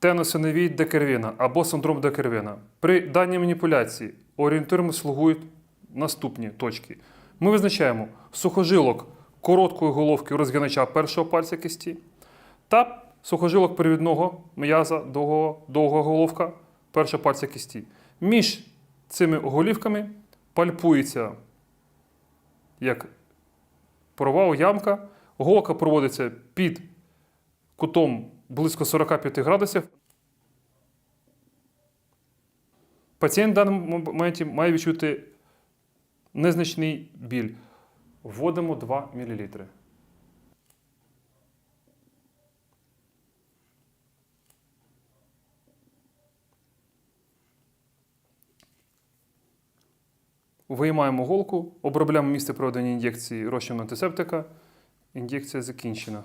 теносиновій декервіна або синдром декервіна. При даній маніпуляції орієнтирами слугують наступні точки. Ми визначаємо сухожилок короткої головки розгинача першого пальця кисті та сухожилок перевідного м'яза довгого, довга головка першого пальця кисті. Між цими голівками пальпується як порова ямка. Голка проводиться під кутом близько 45 градусів. Пацієнт в даному моменті має відчути незначний біль. Вводимо 2 мл. Виймаємо голку, обробляємо місце проведення ін'єкції розчином антисептика. Ін'єкція закінчена.